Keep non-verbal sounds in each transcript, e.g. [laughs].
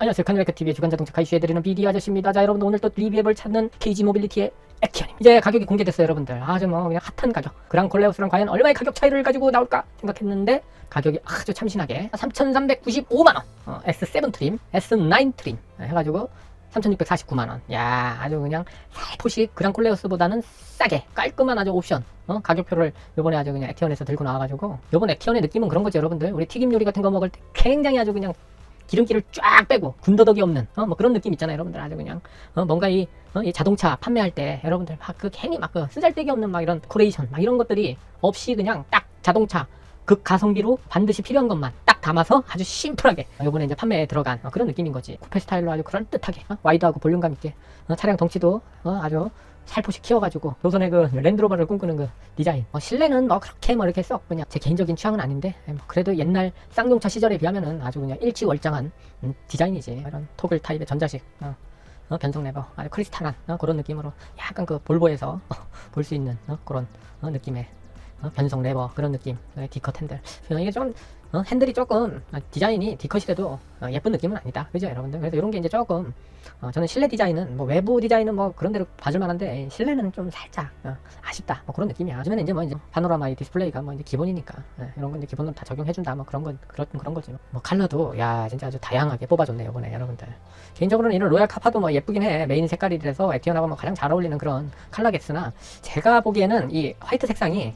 안녕하세요. 카니발카TV의 주간 자동차 가이슈해드리는 BD 아저씨입니다. 자, 여러분들 오늘 또 리뷰앱을 찾는 KG 모빌리티의 액티언입니다. 이제 가격이 공개됐어요, 여러분들. 아주 뭐 그냥 핫한 가격. 그랑 콜레오스랑 과연 얼마의 가격 차이를 가지고 나올까 생각했는데 가격이 아주 참신하게 3,395만원. 어, S7 트림, S9 트림 해가지고 3,649만원. 야, 아주 그냥 살포시 그랑 콜레오스보다는 싸게 깔끔한 아주 옵션. 어? 가격표를 요번에 아주 그냥 액티언에서 들고 나와가지고 요번 액티언의 느낌은 그런 거죠, 여러분들. 우리 튀김 요리 같은 거 먹을 때 굉장히 아주 그냥 기름기를 쫙 빼고 군더더기 없는 어, 뭐 그런 느낌 있잖아요 여러분들. 아주 그냥 어, 뭔가 이, 어, 이 자동차 판매할 때 여러분들 막 그 괜히 막 그 쓰잘데기 없는 막 이런 코레이션 막 이런 것들이 없이 그냥 딱 자동차 극 가성비로 반드시 필요한 것만 딱 담아서 아주 심플하게 어, 요번에 이제 판매에 들어간 어, 그런 느낌인 거지. 쿠페 스타일로 아주 그럴듯하게 어, 와이드하고 볼륨감 있게 어, 차량 덩치도 어, 아주 살포시 키워가지고 요선에 그 랜드로버를 꿈꾸는 그 디자인. 어, 실내는 뭐 그렇게 뭐 이렇게 썩 그냥 제 개인적인 취향은 아닌데 예, 뭐 그래도 옛날 쌍용차 시절에 비하면은 아주 그냥 일치월장한 음, 디자인이지 이런 토글 타입의 전자식 어, 어, 변속 레버 아주 크리스탈한 어, 그런 느낌으로 약간 그 볼보에서 [laughs] 볼수 있는 어, 그런 어, 느낌의 어, 변속 레버 그런 느낌 어, 핸들. 어, 이게 좀 어, 핸들이 조금 어, 디자인이 디컷이라도 어, 예쁜 느낌은 아니다. 그죠 여러분들? 그래서 이런 게 이제 조금 어, 저는 실내 디자인은 뭐 외부 디자인은 뭐 그런 대로 봐줄 만한데 실내는 좀 살짝 어, 아쉽다. 뭐 그런 느낌이야. 요즘에는 이제 뭐 이제 파노라마 이 디스플레이가 뭐 이제 기본이니까 예, 이런 건 이제 기본으로 다 적용해준다. 뭐 그런 건 그런 그런 거지 뭐. 뭐 컬러도 야 진짜 아주 다양하게 뽑아줬네 이번에 여러분들. 개인적으로는 이런 로얄 카파도 뭐 예쁘긴 해. 메인 색깔이라서 액티언하고 뭐 가장 잘 어울리는 그런 컬러겠으나 제가 보기에는 이 화이트 색상이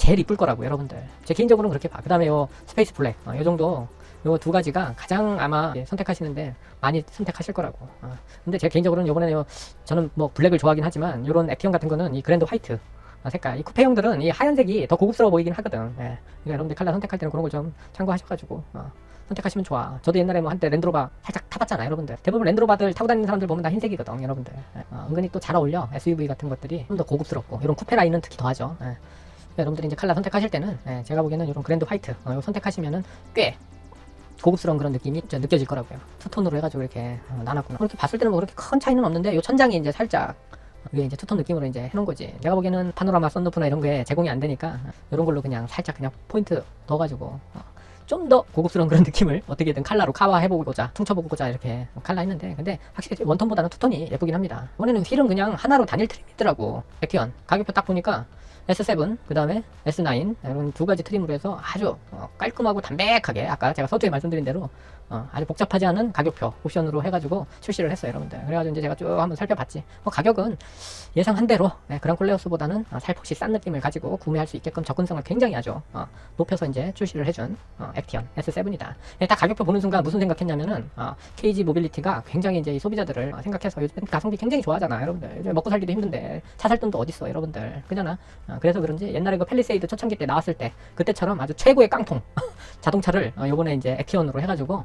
제일 이쁠 거라고 여러분들 제 개인적으로는 그렇게 봐. 그 다음에 요 스페이스 블랙 어, 요 정도 요 두 가지가 가장 아마 예, 선택하시는데 많이 선택하실 거라고. 어. 근데 제 개인적으로는 요번에 요 저는 뭐 블랙을 좋아하긴 하지만 요런 액티언 같은 거는 이 그랜드 화이트 어, 색깔 이 쿠페형들은 이 하얀색이 더 고급스러워 보이긴 하거든. 예. 그러니까 여러분들 컬러 선택할 때는 그런 걸 좀 참고하셔가지고 어, 선택하시면 좋아. 저도 옛날에 뭐 한때 랜드로버 살짝 타봤잖아요, 여러분들. 대부분 랜드로버들 타고 다니는 사람들 보면 다 흰색이거든, 여러분들. 예. 어, 은근히 또 잘 어울려. SUV 같은 것들이 좀 더 고급스럽고 이런 쿠페 라인은 특히 더하죠. 예. 여러분들이 이제 컬러 선택하실 때는 예, 제가 보기에는 이런 그랜드 화이트 어, 이거 선택하시면은 꽤 고급스러운 그런 느낌이 좀 느껴질 거라고요. 투톤으로 해가지고 이렇게 어, 나눴구나. 이렇게 봤을 때는 뭐 그렇게 큰 차이는 없는데 이 천장이 이제 살짝 이게 이제 투톤 느낌으로 이제 해놓은 거지. 내가 보기에는 파노라마 썬루프나 이런 게 제공이 안 되니까 이런 걸로 그냥 살짝 그냥 포인트 넣어가지고 어, 좀더 고급스러운 그런 [laughs] 느낌을 어떻게든 칼라로 카와해보고자 퉁쳐보고자 이렇게 칼라 했는데 근데 확실히 원톤보다는 투톤이 예쁘긴 합니다. 이번에는 휠은 그냥 하나로 단일 트림이 있더라고. 백티언 가격표 딱 보니까 S7 그 다음에 S9 이런 두 가지 트림으로 해서 아주 어, 깔끔하고 담백하게 아까 제가 서두에 말씀드린 대로 어, 아주 복잡하지 않은 가격표 옵션으로 해가지고 출시를 했어요 여러분들. 그래가지고 이제 제가 쭉 한번 살펴봤지. 뭐 가격은 예상한 대로 네, 그랑콜레오스보다는 어, 살포시 싼 느낌을 가지고 구매할 수 있게끔 접근성을 굉장히 아주 어, 높여서 이제 출시를 해준 어, 액티언 S7이다. 예, 딱 가격표 보는 순간 무슨 생각했냐면은 어, KG 모빌리티가 굉장히 이제 이 소비자들을 어, 생각해서 요즘 가성비 굉장히 좋아하잖아 여러분들. 요즘 먹고 살기도 힘든데 차 살 돈도 어딨어 여러분들. 그잖아 어, 그래서 그런지 옛날에 그 펠리세이드 초창기 때 나왔을 때 그때처럼 아주 최고의 깡통 [laughs] 자동차를 어, 요번에 이제 액티언으로 해가지고 어,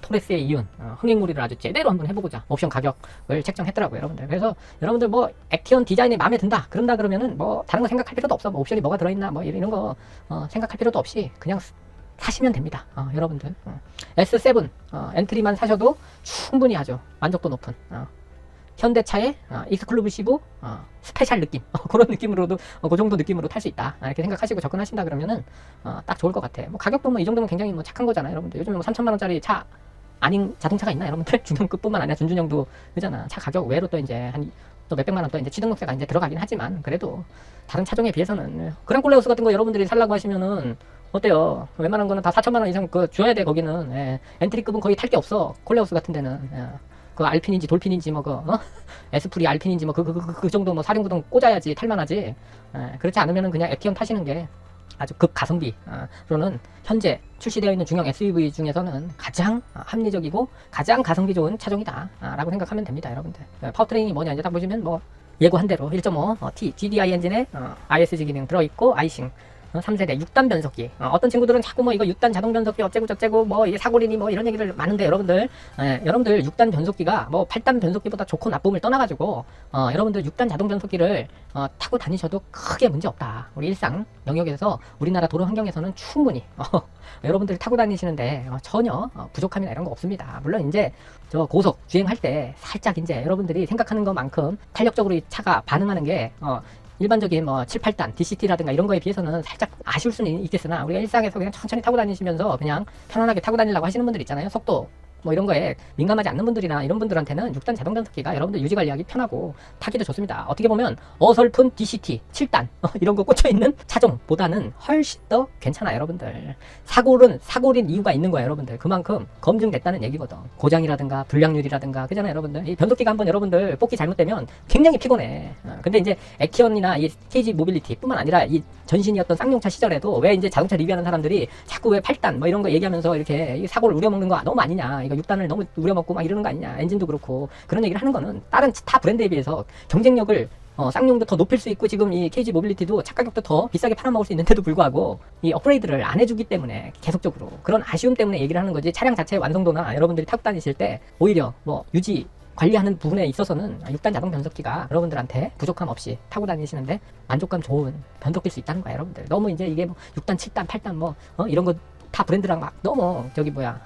토레스의 이윤 어, 흥행무리를 아주 제대로 한번 해보고자 옵션 가격을 책정했더라고요 여러분들 그래서 여러분들 뭐 액티언 디자인이 마음에 든다 그런다 그러면은 뭐 다른 거 생각할 필요도 없어 뭐 옵션이 뭐가 들어있나 뭐 이런 거 어, 생각할 필요도 없이 그냥 스- 사시면 됩니다 어, 여러분들 어. S7 어, 엔트리만 사셔도 충분히 아주 만족도 높은 어, 현대차의 어, 익스클루시브 어, 스페셜 느낌. 어, [laughs] 그런 느낌으로도 어, 그 정도 느낌으로 탈 수 있다. 아, 이렇게 생각하시고 접근하신다 그러면은 어, 딱 좋을 것 같아 뭐 가격도 뭐 이 정도면 굉장히 뭐 착한 거잖아요 여러분들. 요즘에 뭐 3천만 원짜리 차 아닌 자동차가 있나 여러분들? [laughs] 중형급뿐만 아니라 준준형도 그잖아. 차 가격 외로 또 이제 한 또 몇백만 원 또 이제 취등록세가 이제 들어가긴 하지만 그래도 다른 차종에 비해서는 그랑콜레오스 같은 거 여러분들이 살라고 하시면은 어때요? 웬만한 거는 다 4천만 원 이상 그 줘야 돼 거기는. 예. 엔트리급은 거의 탈 게 없어 콜레오스 같은 데는. 예. 그 알핀인지 돌핀인지 뭐그 어? [laughs] 에스프리 알핀인지 뭐 그 그그 정도 뭐 사륜구동 꽂아야지 탈만하지 예. 그렇지 않으면은 그냥 액티언 타시는 게 아주 극 가성비로는 현재 출시되어 있는 중형 SUV 중에서는 가장 어, 합리적이고 가장 가성비 좋은 차종이다라고 생각하면 됩니다, 여러분들. 어, 파워트레인이 뭐냐 이제 딱 보시면 뭐 예고한 대로 1.5 어, T GDI 엔진에 어, ISG 기능 들어있고 아이싱 어, 3세대 6단 변속기. 어, 떤 친구들은 자꾸 뭐 이거 6단 자동 변속기 어째고 저째고 뭐 이게 사고리니 뭐 이런 얘기를 많은데 여러분들 예, 여러분들 6단 변속기가 뭐 8단 변속기보다 좋고 나쁨을 떠나가지고 어, 여러분들 6단 자동 변속기를 어, 타고 다니셔도 크게 문제 없다. 우리 일상 영역에서 우리나라 도로 환경에서는 충분히 어, [laughs] 여러분들 타고 다니시는데 어, 전혀 어, 부족함이나 이런 거 없습니다. 물론 이제 저 고속 주행할 때 살짝 이제 여러분들이 생각하는 것만큼 탄력적으로 이 차가 반응하는 게 어, 일반적인 뭐 7, 8단 DCT라든가 이런 거에 비해서는 살짝 아쉬울 수는 있겠으나 우리가 일상에서 그냥 천천히 타고 다니시면서 그냥 편안하게 타고 다니려고 하시는 분들 있잖아요. 속도 뭐 이런 거에 민감하지 않는 분들이나 이런 분들한테는 6단 자동 변속기가 여러분들 유지 관리하기 편하고 타기도 좋습니다. 어떻게 보면 어설픈 DCT 7단 [laughs] 이런 거 꽂혀 있는 차종보다는 훨씬 더 괜찮아요, 여러분들. 사고는 사고린 이유가 있는 거예요, 여러분들. 그만큼 검증됐다는 얘기거든. 고장이라든가 불량률이라든가 그잖아요, 여러분들. 이 변속기가 한번 여러분들 뽑기 잘못되면 굉장히 피곤해. 어, 근데 이제 액티언이나 이 KG 모빌리티뿐만 아니라 이 전신이었던 쌍용차 시절에도 왜 이제 자동차 리뷰하는 사람들이 자꾸 왜 8단 뭐 이런 거 얘기하면서 이렇게 이 사고를 우려먹는 거 너무 아니냐. 이거 6단을 너무 우려먹고 막 이러는 거 아니냐. 엔진도 그렇고. 그런 얘기를 하는 거는 다른 타 브랜드에 비해서 경쟁력을 어, 쌍용도 더 높일 수 있고 지금 이 KG 모빌리티도 차 가격도 더 비싸게 팔아먹을 수 있는데도 불구하고 이 업그레이드를 안 해주기 때문에 계속적으로 그런 아쉬움 때문에 얘기를 하는 거지. 차량 자체의 완성도나 여러분들이 타고 다니실 때 오히려 뭐 유지 관리하는 부분에 있어서는 6단 자동 변속기가 여러분들한테 부족함 없이 타고 다니시는데 만족감 좋은 변속기일 수 있다는 거야 여러분들. 너무 이제 이게 뭐 6단 7단 8단 뭐 어, 이런 거 다 브랜드랑 막 너무 저기 뭐야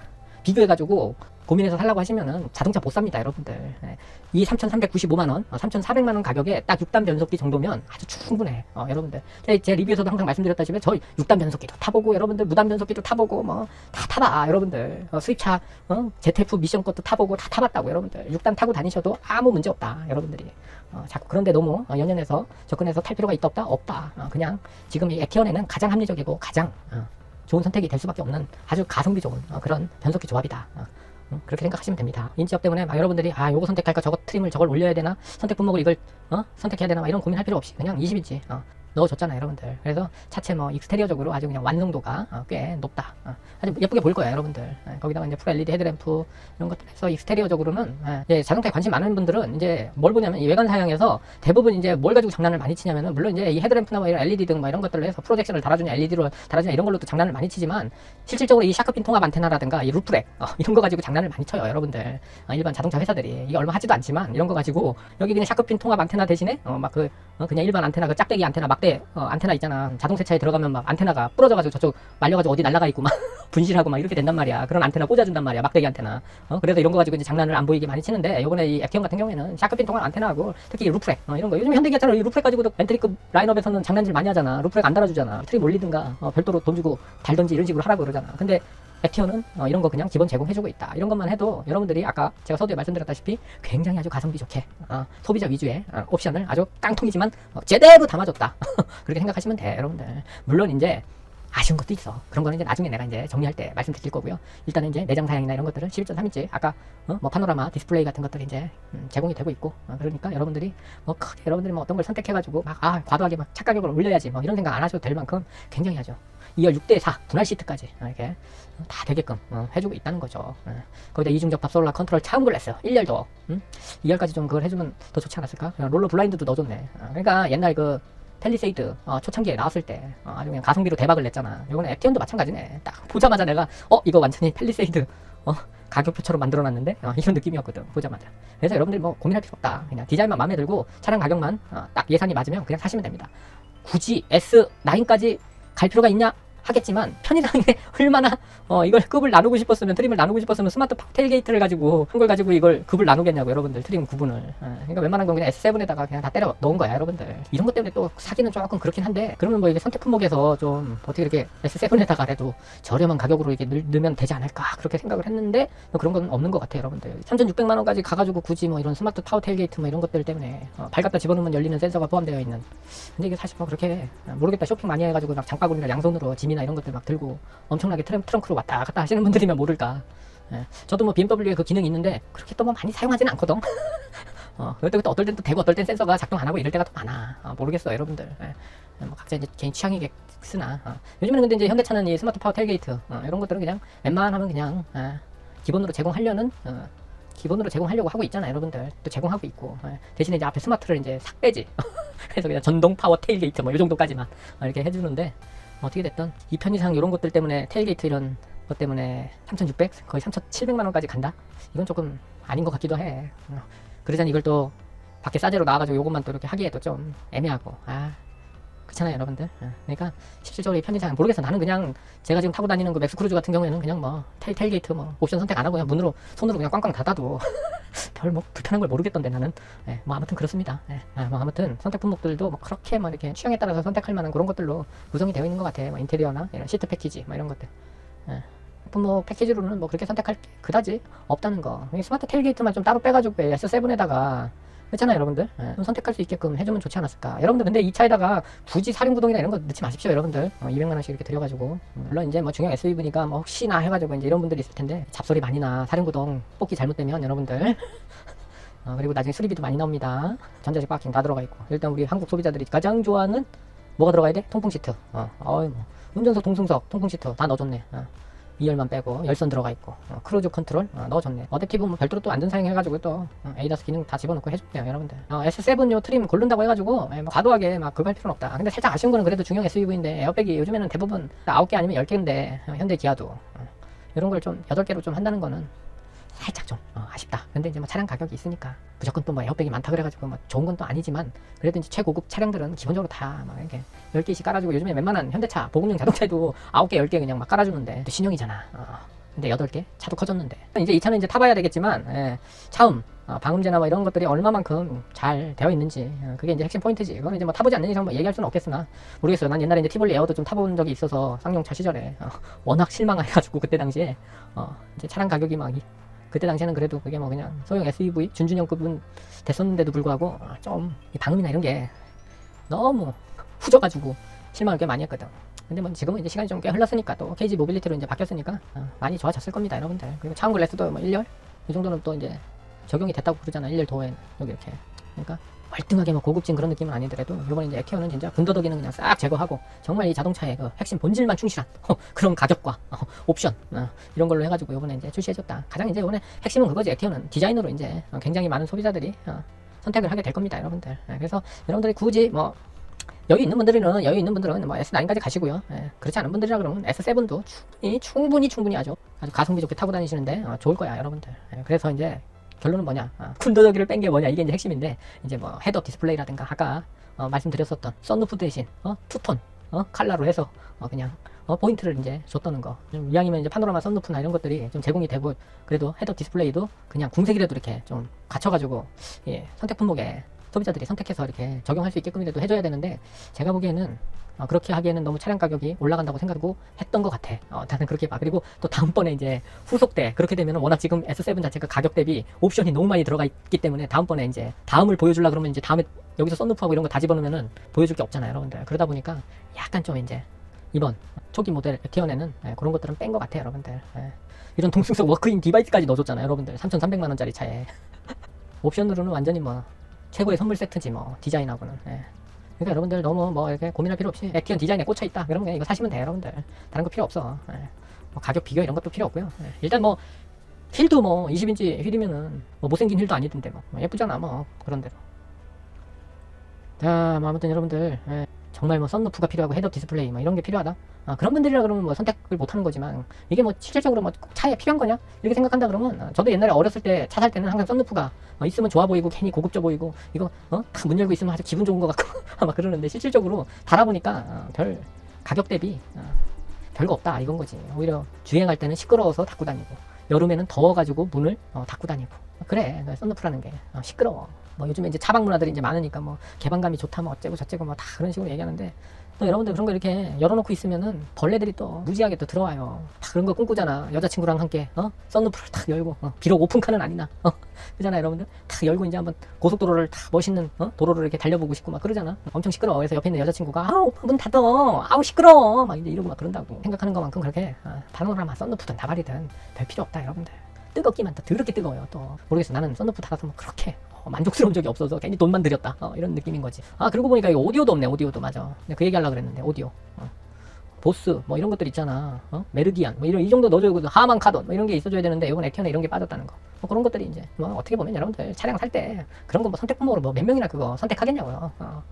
비교해가지고 고민해서 살라고 하시면은 자동차 못 삽니다, 여러분들. 예. 이 3,395만원, 3,400만원 가격에 딱 6단 변속기 정도면 아주 충분해. 어, 여러분들. 제, 제 리뷰에서도 항상 말씀드렸다시피 저희 6단 변속기도 타보고, 여러분들 무단 변속기도 타보고, 뭐, 다 타봐, 여러분들. 어, 수입차, 어, ZF 미션 것도 타보고 다 타봤다고, 여러분들. 6단 타고 다니셔도 아무 문제 없다, 여러분들이. 어, 자꾸 그런데 너무 어, 연연해서 접근해서 탈 필요가 있다 없다? 없다. 어, 그냥 지금 이 에티언에는 가장 합리적이고 가장 어, 좋은 선택이 될 수밖에 없는 아주 가성비 좋은 어, 그런 변속기 조합이다. 어, 음, 그렇게 생각하시면 됩니다. 인지업 때문에 막 여러분들이 아 요거 선택할까 저거 트림을 저걸 올려야 되나 선택 품목을 이걸 어? 선택해야 되나 막 이런 고민할 필요 없이 그냥 20인치 어, 넣어줬잖아요 여러분들. 그래서 차체 뭐 익스테리어적으로 아주 그냥 완성도가 어, 꽤 높다. 어, 아주 예쁘게 보일 거예요 여러분들. 예, 거기다가 이제 풀 LED 헤드램프 이런 것들 해서 익스테리어적으로는 예, 이제 자동차에 관심 많은 분들은 이제 뭘 보냐면 이 외관 사양에서 대부분 이제 뭘 가지고 장난을 많이 치냐면은 물론 이제 이 헤드램프나 뭐 이런 LED 등 뭐 이런 것들로 해서 프로젝션을 달아주냐 LED로 달아주냐 이런 걸로도 장난을 많이 치지만 실질적으로 이 샤크핀 통합 안테나라든가 이 루프렉 어, 이런 거 가지고 장난을 많이 쳐요 여러분들 어, 일반 자동차 회사들이 이게 얼마 하지도 않지만 이런 거 가지고 여기 그냥 샤크핀 통합 안테나 대신에 어, 막그 그냥 일반 안테나 그 짝대기 안테나 막대 어, 안테나 있잖아. 자동 세차에 들어가면 막 안테나가 부러져가지고 저쪽 말려가지고 어디 날아가 있고 막 [laughs] 분실하고 막 이렇게 된단 말이야. 그런 안테나 꽂아준단 말이야. 막대기 안테나. 어, 그래서 이런 거 가지고 이제 장난을 안 보이게 많이 치는데 요번에 이 액티언 같은 경우에는 샤크핀 통합 안테나하고 특히 이 루프렉 어, 이런 거. 요즘 현대기아차로 이 루프렉 가지고도 벤트리급 라인업에서는 장난질 많이 하잖아. 루프렉 안 달아주잖아. 트림 올리든가 어, 별도로 돈 주고 달던지 이런 식으로 하라고 그러잖아. 근데 액티어는 어, 이런 거 그냥 기본 제공해주고 있다. 이런 것만 해도 여러분들이 아까 제가 서두에 말씀드렸다시피 굉장히 아주 가성비 좋게 어, 소비자 위주의 어, 옵션을 아주 깡통이지만 어, 제대로 담아줬다. [laughs] 그렇게 생각하시면 돼, 여러분들. 물론 이제 아쉬운 것도 있어. 그런 거는 이제 나중에 내가 이제 정리할 때 말씀드릴 거고요. 일단은 이제 내장 사양이나 이런 것들은 11.3인치 아까 어, 뭐 파노라마 디스플레이 같은 것들이 이제 음, 제공이 되고 있고 어, 그러니까 여러분들이 뭐 크게 여러분들이 뭐 어떤 걸 선택해가지고 막 아 과도하게 막 착가격을 올려야지 뭐 이런 생각 안 하셔도 될 만큼 굉장히 하죠. 2열 6대4 분할 시트까지 이렇게 어, 다 되게끔 어, 해주고 있다는 거죠. 어. 거기다 이중적 밥솔라 컨트롤 차음 글래스 1열도 음? 2열까지 좀 그걸 해주면 더 좋지 않았을까? 롤러 블라인드도 넣어줬네. 어, 그러니까 옛날 그 펠리세이드 어, 초창기에 나왔을 때 어, 아주 그냥 가성비로 대박을 냈잖아. 이번에 액티언도 마찬가지네. 딱 보자마자 내가 어 이거 완전히 펠리세이드 어, 가격표처럼 만들어놨는데 어, 이런 느낌이었거든 보자마자. 그래서 여러분들 뭐 고민할 필요 없다. 그냥 디자인만 마음에 들고 차량 가격만 어, 딱 예산이 맞으면 그냥 사시면 됩니다. 굳이 S9까지 갈 필요가 있냐? 하겠지만 편의상에 [laughs] 얼마나 어 이걸 급을 나누고 싶었으면 트림을 나누고 싶었으면 스마트 텔게이트를 가지고 한 걸 가지고 이걸 급을 나누겠냐고 여러분들 트림 구분을. 어, 그러니까 웬만한 건 그냥 S7에다가 그냥 다 때려 넣은 거야 여러분들. 이런 것 때문에 또 사기는 조금 그렇긴 한데 그러면 뭐 이게 선택 품목에서 좀 어떻게 이렇게 S7에다가 해도 저렴한 가격으로 이게 넣, 넣으면 되지 않을까 그렇게 생각을 했는데 뭐 그런 건 없는 것 같아요 여러분들. 3,600만 원까지 가가지고 굳이 뭐 이런 스마트 파워 텔게이트 뭐 이런 것들 때문에 어, 발 갖다 집어넣으면 열리는 센서가 포함되어 있는. 근데 이게 사실 뭐 그렇게 어, 모르겠다. 쇼핑 많이 해가지고 막 장바구니나 양손으로 짐이나 이런 것들 막 들고 엄청나게 트럼, 트렁크로 왔다 갔다 하시는 분들이면 모를까 예. 저도 뭐 BMW에 그 기능이 있는데 그렇게 또 뭐 많이 사용하지는 않거든 [laughs] 어, 그때 또 어떨 땐 또 되고 어떨 땐 센서가 작동 안 하고 이럴 때가 또 많아 어, 모르겠어 여러분들 예. 뭐 각자 이제 개인 취향이겠으나 어. 요즘에는 근데 이제 현대차는 이 스마트 파워 텔게이트 어, 이런 것들은 그냥 웬만하면 그냥 예, 기본으로 제공하려는 어, 기본으로 제공하려고 하고 있잖아요, 여러분들. 또 제공하고 있고. 예. 대신에 이제 앞에 스마트를 이제 싹 빼지. [laughs] 그래서 그냥 전동 파워 테일게이트 뭐 이 정도까지만 어, 이렇게 해주는데 어떻게 됐든 이 편의상 이런 것들 때문에 테일게이트 이런 것 때문에 3,600 거의 3,700만 원까지 간다. 이건 조금 아닌 것 같기도 해. 어. 그러자니 이걸 또 밖에 싸제로 나와가지고 요것만 또 이렇게 하기에도 좀 애매하고 아 그렇잖아요 여러분들. 어. 그러니까 실질적으로 이 편의상 모르겠어. 나는 그냥 제가 지금 타고 다니는 그 맥스 크루즈 같은 경우에는 그냥 뭐 텔, 텔게이트 뭐 옵션 선택 안 하고 그냥 문으로 손으로 그냥 꽝꽝 닫아도 [laughs] 별 뭐 불편한 걸 모르겠던데 나는. 예, 뭐 아무튼 그렇습니다. 예, 아, 뭐 아무튼 선택 품목들도 뭐 그렇게 뭐 이렇게 취향에 따라서 선택할 만한 그런 것들로 구성이 되어 있는 것 같아요. 뭐 인테리어나 이런 시트 패키지 뭐 이런 것들. 예. 뭐 패키지로는 뭐 그렇게 선택할 게 그다지 없다는 거. 이 스마트 텔게이트만 좀 따로 빼가지고 S7에다가 했잖아요, 여러분들. 예, 좀 선택할 수 있게끔 해주면 좋지 않았을까. 여러분들, 근데 이 차에다가 굳이 사륜구동이나 이런 거 넣지 마십시오, 여러분들. 어, 200만원씩 이렇게 들여가지고. 음, 물론 이제 뭐 중형 SUV니까 뭐 혹시나 해가지고 이제 이런 분들이 있을 텐데, 잡소리 많이 나. 사륜구동 뽑기 잘못되면 여러분들. 어, 그리고 나중에 수리비도 많이 나옵니다. 전자식 박킹 다 들어가 있고. 일단 우리 한국 소비자들이 가장 좋아하는 뭐가 들어가야 돼? 통풍 시트. 어, 어이 뭐. 운전석, 동승석, 통풍 시트 다 넣어줬네. 어. 2열만 빼고 열선 들어가 있고 어, 크루즈 컨트롤 어, 넣어줬네. 어댑티브 뭐 별도로 또 안전 사양해가지고 또 어, 에이다스 기능 다 집어넣고 해줄게요 여러분들. 어, S7 요 트림 고른다고 해가지고 예, 뭐 과도하게 막 그거 할 필요는 없다. 근데 살짝 아쉬운 거는 그래도 중형 SUV인데 에어백이 요즘에는 대부분 9개 아니면 10개인데 어, 현대 기아도 어, 이런 걸 좀 8개로 좀 한다는 거는 살짝 좀 어, 아쉽다. 근데 이제 뭐 차량 가격이 있으니까 무조건 또 뭐 에어백이 많다 그래가지고 뭐 좋은 건 또 아니지만 그래도 이제 최고급 차량들은 기본적으로 다 막 이렇게 10개씩 깔아주고 요즘에 웬만한 현대차 보급용 자동차에도 9개 10개 그냥 막 깔아주는데 또 신형이잖아. 어. 근데 8개? 차도 커졌는데. 이제 이 차는 이제 타봐야 되겠지만 예, 차음 어, 방음제나 뭐 이런 것들이 얼마만큼 잘 되어 있는지 어, 그게 이제 핵심 포인트지. 그건 이제 뭐 타보지 않는 이상 뭐 얘기할 수는 없겠으나 모르겠어요. 난 옛날에 이제 티볼리 에어도 좀 타본 적이 있어서 쌍용차 시절에 어, 워낙 실망해가지고 그때 당시에 어, 이제 차량 가격이 막 이- 그때 당시에는 그래도 그게 뭐 그냥 소형 SUV 준준형급은 됐었는데도 불구하고 어, 좀이 방음이나 이런 게 너무 후져가지고 실망을 꽤 많이 했거든. 근데 뭐 지금은 이제 시간이 좀 꽤 흘렀으니까 또 KG 모빌리티로 이제 바뀌었으니까 어, 많이 좋아졌을 겁니다, 여러분들. 그리고 차원 글래스도 뭐 1열 이 정도는 또 이제 적용이 됐다고 그러잖아, 1열 도에 여기 이렇게. 그러니까 월등하게 뭐 고급진 그런 느낌은 아니더라도 이번에 이제 에티어는 진짜 군더더기는 그냥 싹 제거하고 정말 이 자동차의 그 핵심 본질만 충실한 [laughs] 어, 그런 가격과 어, 옵션 어, 이런 걸로 해가지고 이번에 이제 출시해줬다. 가장 이제 이번에 핵심은 그거지 에티어는 디자인으로 이제 어, 굉장히 많은 소비자들이 어, 선택을 하게 될 겁니다, 여러분들. 예, 그래서 여러분들이 굳이 뭐 여유 있는 분들은 여유 있는 분들은 뭐 S9까지 가시고요. 예, 그렇지 않은 분들이라 그러면 S7도 충분히 충분히 충분히 아주 아주 가성비 좋게 타고 다니시는데 어, 좋을 거야, 여러분들. 예, 그래서 이제 결론은 뭐냐? 아, 군더더기를 뺀 게 뭐냐? 이게 이제 핵심인데 이제 뭐 헤드업 디스플레이라든가 아까 어, 말씀드렸었던 썬루프 대신 어, 투톤 어, 칼라로 해서 어, 그냥 어, 포인트를 이제 줬다는 거. 좀 이왕이면 이제 파노라마 썬루프나 이런 것들이 좀 제공이 되고 그래도 헤드업 디스플레이도 그냥 궁색이라도 이렇게 좀 갖춰가지고 예, 선택 품목에 소비자들이 선택해서 이렇게 적용할 수 있게끔이라도 해줘야 되는데 제가 보기에는 어, 그렇게 하기에는 너무 차량 가격이 올라간다고 생각하고 했던 것 같아. 어, 나는 그렇게 봐. 그리고 또 다음번에 이제 후속대 그렇게 되면 워낙 지금 S7 자체가 가격 대비 옵션이 너무 많이 들어가 있기 때문에 다음번에 이제 다음을 보여주려 그러면 이제 다음에 여기서 썬루프하고 이런 거 다 집어넣으면은 보여줄 게 없잖아요, 여러분들. 그러다 보니까 약간 좀 이제 이번 초기 모델 에티언에는 예, 그런 것들은 뺀 것 같아요, 여러분들. 예. 이런 동승석 워크인 디바이스까지 넣어줬잖아요, 여러분들. 3,300만 원짜리 차에 [laughs] 옵션으로는 완전히 뭐 최고의 선물 세트지 뭐 디자인하고는. 예. 그러니까 여러분들 너무 뭐 이렇게 고민할 필요 없이 에티언 디자인에 꽂혀 있다. 그러면 그냥 이거 사시면 돼요, 여러분들. 다른 거 필요 없어. 예. 뭐 가격 비교 이런 것도 필요 없고요. 예. 일단 뭐 휠도 뭐 20인치 휠이면은 뭐 못생긴 휠도 아니던데 뭐, 뭐 예쁘잖아 뭐 그런 대로. 자, 뭐 아무튼 여러분들 예. 정말 뭐 썬루프가 필요하고 헤드업 디스플레이 뭐 이런 게 필요하다. 아, 그런 분들이라 그러면 뭐 선택을 못 하는 거지만 이게 뭐 실질적으로 뭐 꼭 차에 필요한 거냐? 이렇게 생각한다 그러면 어, 저도 옛날에 어렸을 때 차 살 때는 항상 썬루프가 어, 있으면 좋아 보이고 괜히 고급져 보이고 이거 어탁 문 열고 있으면 아주 기분 좋은 것 같고 [laughs] 막 그러는데 실질적으로 달아보니까 어, 별 가격 대비 어, 별거 없다. 이건 거지. 오히려 주행할 때는 시끄러워서 닫고 다니고 여름에는 더워가지고 문을 어, 닫고 다니고. 그래 그 썬루프라는 게 어, 시끄러워. 뭐 요즘에 이제 차박 문화들이 이제 많으니까 뭐 개방감이 좋다 뭐 어째고 저째고 뭐 다 그런 식으로 얘기하는데 또 여러분들 그런 거 이렇게 열어놓고 있으면은 벌레들이 또 무지하게 또 들어와요. 다 그런 거 꿈꾸잖아. 여자친구랑 함께 어 썬루프를 탁 열고 어, 비록 오픈카는 아니나 어 [laughs] 그잖아 여러분들 탁 열고 이제 한번 고속도로를 탁 멋있는 어 도로를 이렇게 달려보고 싶고 막 그러잖아. 엄청 시끄러워. 그래서 옆에 있는 여자친구가 아우 오빠 문 닫어. 아우 시끄러워. 막 이제 이러고 막 그런다고 생각하는 것만큼 그렇게 어, 파노라마 썬루프든 나발이든 별 필요 없다 여러분들. 뜨겁기만 더 더럽게 뜨거워요 또 모르겠어 나는 썬루프 닫아서 뭐 그렇게 어, 만족스러운 적이 없어서 괜히 돈만 들였다. 어, 이런 느낌인 거지. 아 그러고 보니까 이거 오디오도 없네 오디오도. 맞아. 그 얘기 하려고 그랬는데 오디오. 어. 보스 뭐 이런 것들 있잖아. 어? 메르디안 뭐 이런 이 정도 넣어줘야 그 하만 카돈 뭐 이런 게 있어줘야 되는데 이번 에티언에 이런 게 빠졌다는 거. 뭐 그런 것들이 이제 뭐 어떻게 보면 여러분들 차량 살 때 그런 거 뭐 선택 품목으로 뭐 몇 명이나 그거 선택하겠냐고요. 어.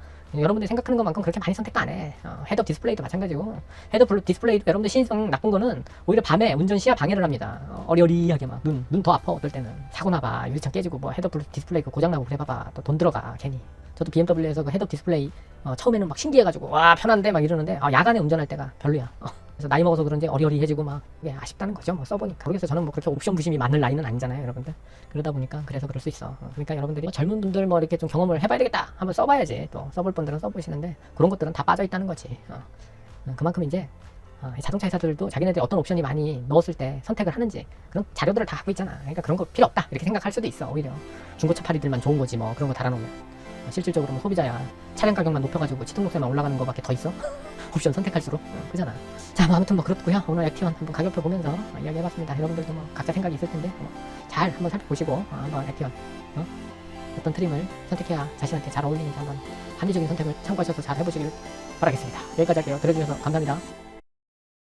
여러분들이 생각하는 것만큼 그렇게 많이 선택도 안 해. 어, 헤드업 디스플레이도 마찬가지고 헤드업 디스플레이도 여러분들 신성 나쁜 거는 오히려 밤에 운전 시야 방해를 합니다. 어, 어리어리하게 막 눈 눈 더 아파 어떨 때는 사고 나봐 유리창 깨지고 뭐 헤드업 디스플레이 그 고장 나고 그래 봐봐 또 돈 들어가 괜히. 저도 BMW에서 그 헤드업 디스플레이 어, 처음에는 막 신기해가지고 와 편한데 막 이러는데 아, 야간에 운전할 때가 별로야. 어. 그래서 나이 먹어서 그런지 어리어리해지고 막 이게 아쉽다는 거죠. 뭐 써보니까. 모르겠어요. 저는 뭐 그렇게 옵션 부심이 많을 나이는 아니잖아요, 여러분들. 그러다 보니까 그래서 그럴 수 있어. 어, 그러니까 여러분들이 뭐 젊은 분들 뭐 이렇게 좀 경험을 해봐야 되겠다. 한번 써봐야지. 또 써볼 분들은 써보시는데 그런 것들은 다 빠져 있다는 거지. 어. 어, 그만큼 이제 어, 이 자동차 회사들도 자기네들이 어떤 옵션이 많이 넣었을 때 선택을 하는지 그런 자료들을 다 갖고 있잖아. 그러니까 그런 거 필요 없다 이렇게 생각할 수도 있어 오히려 중고차 팔이들만 좋은 거지 뭐 그런 거 달아놓으면 어, 실질적으로 뭐 소비자야 차량 가격만 높여가지고 지등록세만 올라가는 거밖에 더 있어? 옵션 선택할수록 어, 그잖아. 자, 뭐 아무튼 뭐 그렇고요. 오늘 액티원 한번 가격표 보면서 어, 이야기해봤습니다. 여러분들도 뭐 각자 생각이 있을 텐데 어, 잘 한번 살펴보시고 어, 한번 액티원 어? 어떤 트림을 선택해야 자신한테 잘 어울리는지 한번 합리적인 선택을 참고하셔서 잘 해보시길 바라겠습니다. 여기까지 할게요. 들어주셔서 감사합니다.